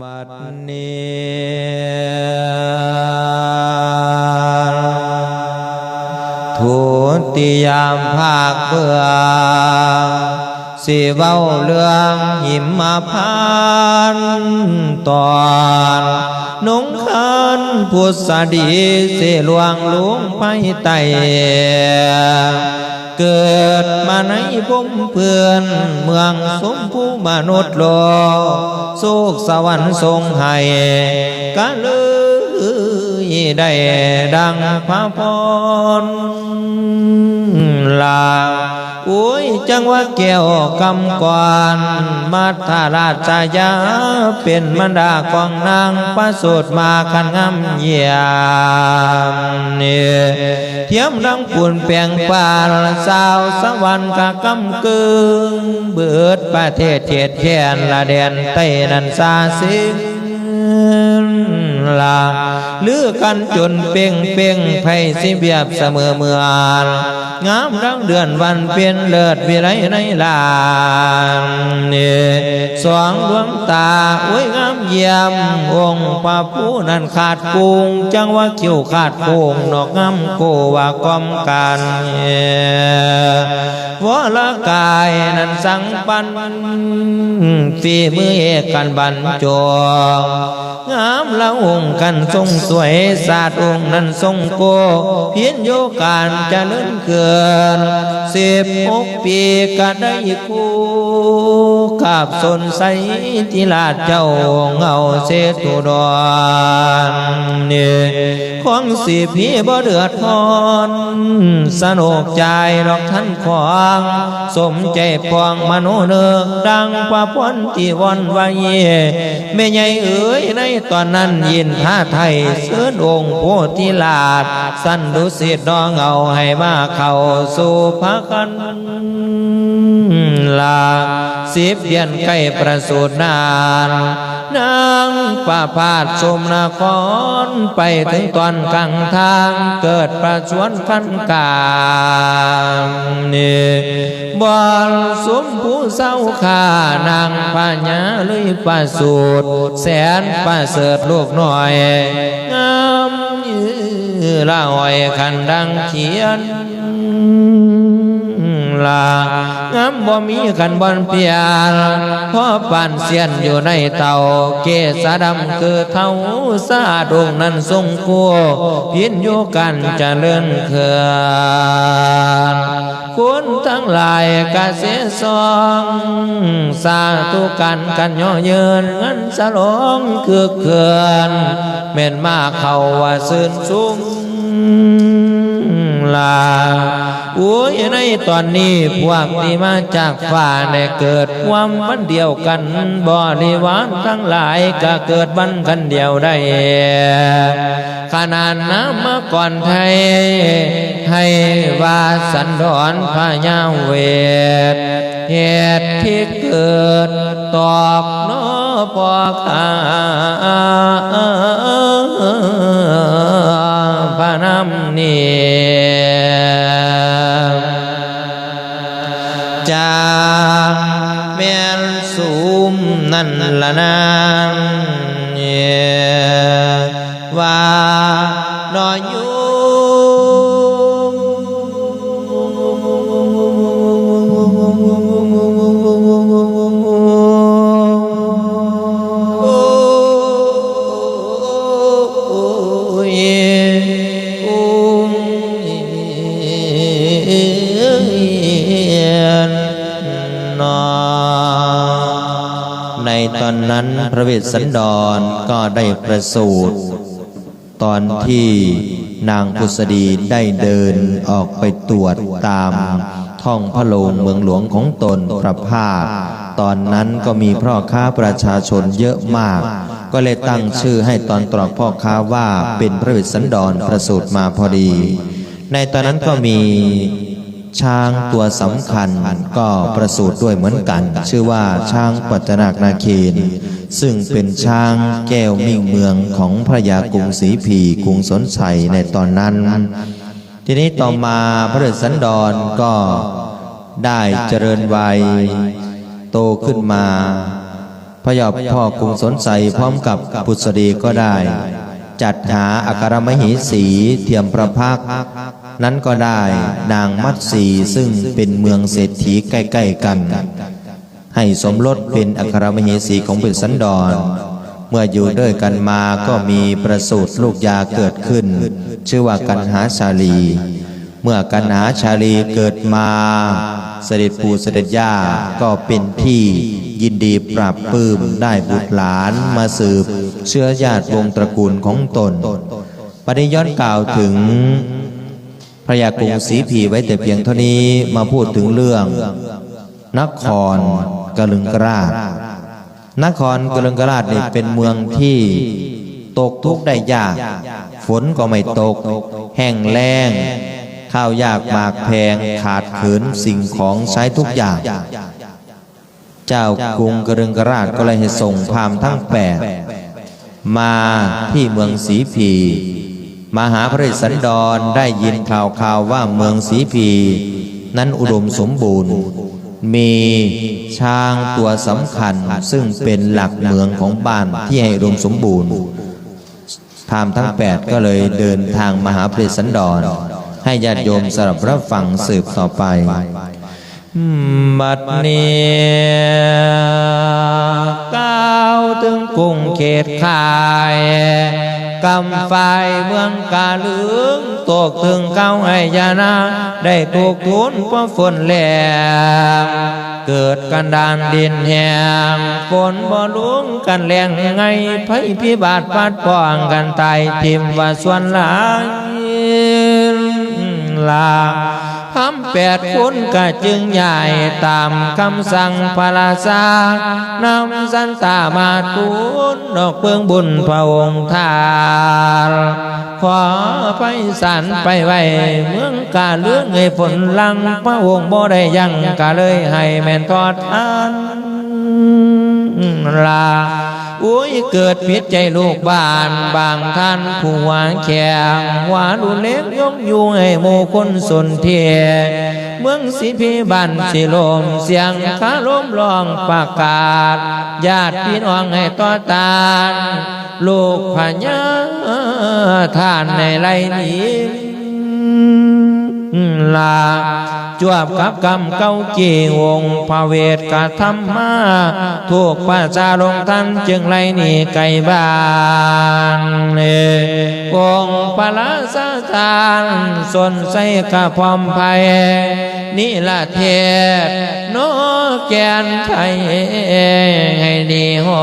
บัดเนทุติยามภาคเบื่อสิเว้าเรื่องหิมมาพานตอนนงคันพุทธดีเสหลวงลุงไปไต เกิดมาในพมเพื่อน เมืองสมภูมนุษย์โลสุขสวรรค์ทรงให้กะเลยได้ดังพระพรลา อ้ยจังว่าแก้วกำกวนมัทธาราชยาเป็นมารดาของนางประสูตรมาคันงามเยี่ยมเนี่ยเทียมดังปุ่นแปลงป่าสาวสวรรค์กะกำกึงเบิดประเทศเจ็ดแค่นละแดนใต้นันซาสิงลาลือกันจนเป่งเป่งไพ่สิเบียบเสมอเมื่อน งามดังเดือนวันเป็นเลิศวิไรในลานนี่สองดวงตาโอ้ยงามเยี่ยมองค์พระผู้นั้นขาดกุงจังว่าคิ้วขาดโป่งนอกงามโกว่ากอมกัน วรกายนั้นสังปันฝีมือเอกกันบรรจงงามละองค์กันทรงสวยศาสตร์องค์นั้นทรงโก เพียนโยการจะเลื่อนเกินสิบหกปีก็ได้คู่ขับสนใสที่ลาดเจ้าเงาเสตุดอนเนี่ยของสิพี่บ่เดือดทอนสนุกใจดอกท่านของสมใจปองมโนเนือกดังกว่าพ้นที่วันวายแม่ใหญ่เอ๋ยในตอนนั้นยินท่าไทยเสื้อองค์โพธิลาดสันดุสิตน้องเอาให้มาเข้าสู่พระคันลาสิบเดือนใกล้ประสูตินานนางป่าพาดชมนครไปถึงตอนกลางทางเกิดประชวนฟันกลามนี่ บอลสมผู้เศร้าขานางพญาเลยประสูตรแสนประเสริฐลูกหน่อยงามยือละอ้อยคันดังเขียนลางามบ่มีกันบอนเปียนเพราะปานเสียนอยู่ในเตาเกสดำคือเท่าซาดวงนั้นทรงกัวพินอยู่กันจะเลื่อนเขื่อน คุณทั้งหลายกะเสียสองสาธุกันกันย่อเยินเงินสลองคือเขื่อนเม่นมาเขาว่าซื่นสูงลาโอ้ยในตอนนี้พวกที่มาจากฝ่าได้เกิดความวันเดียวกันบริวารทั้งหลายก็เกิดวันกันเดียวได้ ขนาดน้ำมาก่อนไทย ให้ว่าสันดอนพญาเวทเหตุที่เกิดตอบโนพอขาพระน้ำเนี่ยจากแม่นสูมนั่นละนางเพระเวสสันดรก็ได้ประสูติตอนที่นางพุษดีได้เดินออกไปตรวจตามท้องพระโรงเมืองหลวงของตนประพาสตอนนั้นก็มีพ่อค้าประชาชนเยอะมาก ก็เลยตั้งชื่อให้ตอนตรอกพ่อค้าว่าเป็นพระวสสันดรประสูติมาพอดี ในตอนนั้นก็มี ช้างตัวสำคัญก็ประสูติด้วยเหมือนกัน ชื่อว่าช้างปัจนาคนาเคนซึ่งเป็นช้างแก้วมิ่งเมืองของพระยากรุงศรีพีกรุงสนชัยในตอนนั้น ทีนี้ต่อมาพระเดชสันดรก็ได้เจริญวัยโตขึ้นมาพระยาพ่อกรุงสนใสพร้อมกับบุษดีก็ได้ จัดหาอัครมเหสีเทียมประพัก นั้นก็ได้นางมัตสีซึ่งเป็นเมืองเศรษฐีใกล้ ๆ กัน ให้สมรสเป็นอัครมเหสีของเป็นสันดร เมื่ออยู่ด้วยกันมาก็มีประสูติลูกยาเกิดขึ้น ชื่อว่ากันหาชาลี เมื่อกันหาชาลีเกิดมา เสด็จปู่เสด็จย่าก็เป็นที่ยินดีปรับปลื้มได้บุตรหลานมาสืบ เชื้อญาติวงศ์ตระกูลของตนปริย้อนกล่าวถึง ระยากรุงศรีผีไว้แต่เพียงเท่านี้มาพูดถึงเรื่อง นครกลึงกราชนครกลึงกราชนี่เป็นเมืองที่ตกทุกข์ได้ยาก ฝนก็ไม่ตก แห้งแล้ง ข้าวยากหมากแพงขาดเขินสิ่งของใช้ทุกอย่าง เจ้ากรุงกรึงกราชก็เลยให้ส่งพามทั้งแปดมาที่เมืองศรีพี มหาพระฤาษีสันดรได้ยินข่าวข่าวว่าเมืองศรีพี นั้นอุดมสมบูรณ์ มีช้างตัวสำคัญซึ่งเป็นหลักเมืองของบ้านที่ให้อุดมสมบูรณ์พาหมณ์ทั้งแปดก็เลยเดินทางมหาพระฤาษีสันดร ให้ญาติโยมสลับรับฟังสืบต่อไปบัดนี้ก้าวถึงกรุงเขตขาย กำไฟเมืองกาลืองตกถึงเก้าให้ยานา ได้ถูกทุนเพราะฝนแหลมเกิดกันดานดินแหงฝนบ่ลุงกันแรงไงภัยพิบาทปัดป้องกันตายทิมว่าส่วนหลายลา พำแปดคนก็จึงใหญ่ตามคำสั่งพระราชานำสันตามาทูลดอกเบื้องบุญพระองค์ทานขอไปสันไปไว้เมืองกาเลื่องให้ฝนลังพระองค์บ่ได้ยังกะเลยให้แม่นทอดทานลา อุ้ยเกิดผิดใจลูกบ้านบางท่านผู้หวางแขงหวานดูเล็กยกอยู่ให้โมคนสนเทียเมืองสิพีบันสิลมเสียงขาล้มร้องประกาศญาติพี่น้องให้ต่อตานลูกพญาท่านในไรนี้ ลาจวบกับกำเก้าจีวงพระเวทกะทำมาถูกประชาลงท่านจึงไล่หนีไกลบ้านเอวงพระราชทานสนใส่กะพร้อมภัยนี่ละเทศโนแกนไทยให้ดีหอ